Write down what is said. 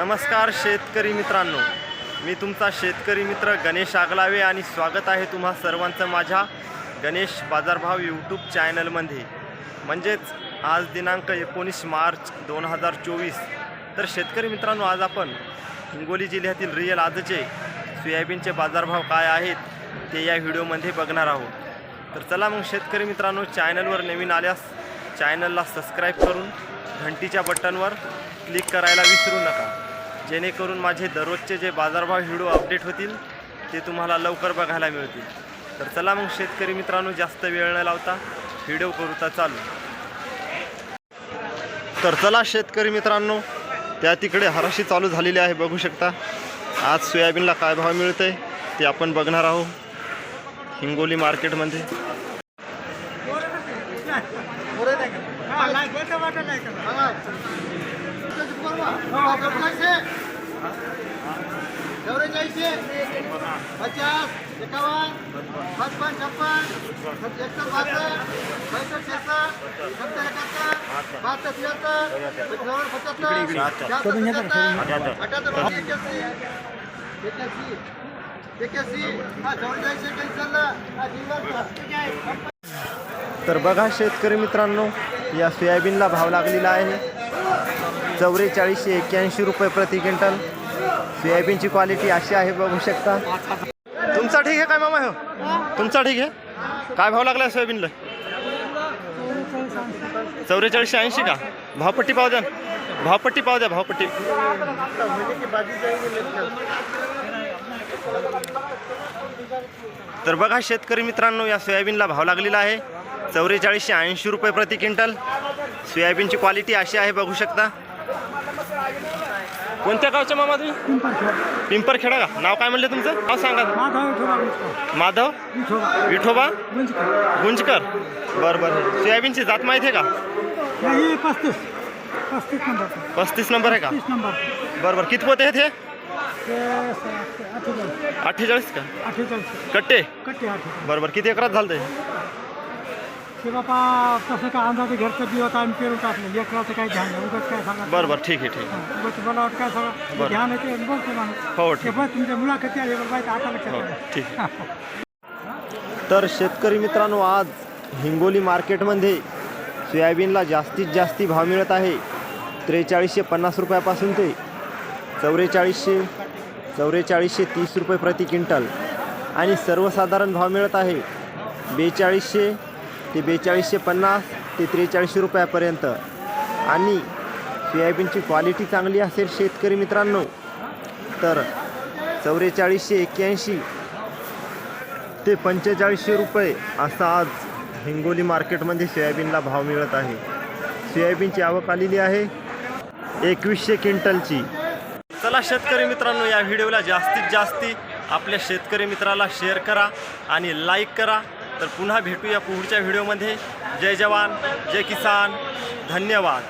नमस्कार शेतकरी मित्रांनो. मी तुमचा शेतकरी मित्र गणेश आगलावे आणि स्वागत आहे तुम्हा सर्वांचं माझ्या गणेश बाजारभाव यूट्यूब चॅनलमध्ये म्हणजेच आज दिनांक एकोणीस मार्च दोन हजार चोवीस. तर शेतकरी मित्रांनो आज आपण हिंगोली जिल्ह्यातील रियल आजचे सोयाबीनचे बाजारभाव काय आहेत ते या व्हिडिओमध्ये बघणार आहोत. तर चला मग शेतकरी मित्रांनो चॅनलवर नवीन आल्यास चॅनलला सबस्क्राईब करून घंटीच्या बटनवर क्लिक करायला विसरू नका. जेणेकरून माझे दररोजचे जे बाजारभाव व्हिडिओ अपडेट होतील ते तुम्हाला लवकर बघायला मिळतील. तर चला मग शेतकरी मित्रांनो जास्त वेळ न लावता व्हिडिओ करूता चालू. तर चला शेतकरी मित्रांनो त्या तिकडे हराशी चालू झालेली आहे बघू शकता. आज सोयाबीनला काय भाव मिळतंय ते आपण बघणार आहोत. हिंगोली मार्केटमध्ये. पचास एकावन्न पचपन छप्पन एकसष्ट बासष्ट पैंसष्ट सत्तर एकाहत्तर बहात्तर त्र्याहत्तर पचहत्तर शहात्तर अठ्याहत्तर एक्याऐंशी एक्याऐंशी एक्याऐंशी. हा चाललं तर बघा शेतकरी मित्रांनो या सोयाबीनला भाव लागलेला आहे. चौवेचाळीसशे एक्क्याऐंशी रुपये प्रति क्विंटल. सोयाबीनची क्वालिटी अशी आहे बघू शकता. तुमचा ठीक आहे काय मामा हो? तुमचा ठीक आहे? काय भाव लागला सोयाबीनला? चौवेचाळीसशे ऐंशी का? भावपट्टी पाव द्या. भावपट्टी पाव द्या भावपट्टी. तर बघा शेतकरी मित्रांनो या सोयाबीनला भाव लागलेला आहे. चौवेचाळीसशे ऐंशी रुपये प्रति क्विंटल. सोयाबीनची क्वालिटी अशी आहे बघू शकता. कोणत्या गावच्या मामा तुम्ही? पिंपरखेडा का? नाव काय म्हणलं तुमचं? नाव सांगा. माधव? विठोबा? गुंजकर. बरं बरं. सोयाबीनची जात माहिती आहे का? पस्तीस पस्तीस नंबर पस्तीस नंबर आहे का? तीस नंबर बरं बरं. किती पोते आहेत हे? ते अठ्ठेचाळीस अठ्ठेचाळीस का? अठ्ठेचाळीस कट्टे? कट्टे अठ्ठेचाळीस बरं बरं. किती एकरात झालं ते ते बापा तसं काय अंदाजे घरचं बी होता आम्ही पेरून टाकलं. एकराचं काही ध्यान नाही उगाच काय सांगा? बरं बरं ठीक आहे ठीक आहे. उगाच मला वाटतं काय सांगा? बरं. ध्यान येते बोलतो माणूस हो ते ठीक बस तुमच्या मुलाखती आली बरं माहिती आता लक्षात हो आलं. ठीक आहे. तर शेतकरी मित्रांनो आज हिंगोली मार्केटमध्ये सोयाबीनला जास्तीत जास्ती भाव मिळत आहे. त्रेचाळीसशे पन्नास रुपयापासून ते चौवेचाळीसशे चौवेचाळीसशे तीस रुपये प्रति क्विंटल. आणि सर्वसाधारण भाव मिळत आहे बेचाळीसशे ते बेचाळीसशे पन्नास ते त्रेचाळीसशे रुपयापर्यंत. आणि सोयाबीनची क्वालिटी चांगली असेल शेतकरी मित्रांनो तर चौवेचाळीसशे एक्क्याऐंशी ते पंचेचाळीसशे रुपये असा आज हिंगोली मार्केटमध्ये सोयाबीनला भाव मिळत आहे. सोयाबीनची आवक आलेली आहे एकवीसशे क्विंटलची. चला शेतकरी मित्रांनो या व्हिडिओला जास्तीत जास्ती आपल्या शेतकरी मित्राला शेअर करा आणि लाईक करा. तर पुन्हा भेटूया पुढच्या व्हिडिओमध्ये. जय जवान जय किसान. धन्यवाद.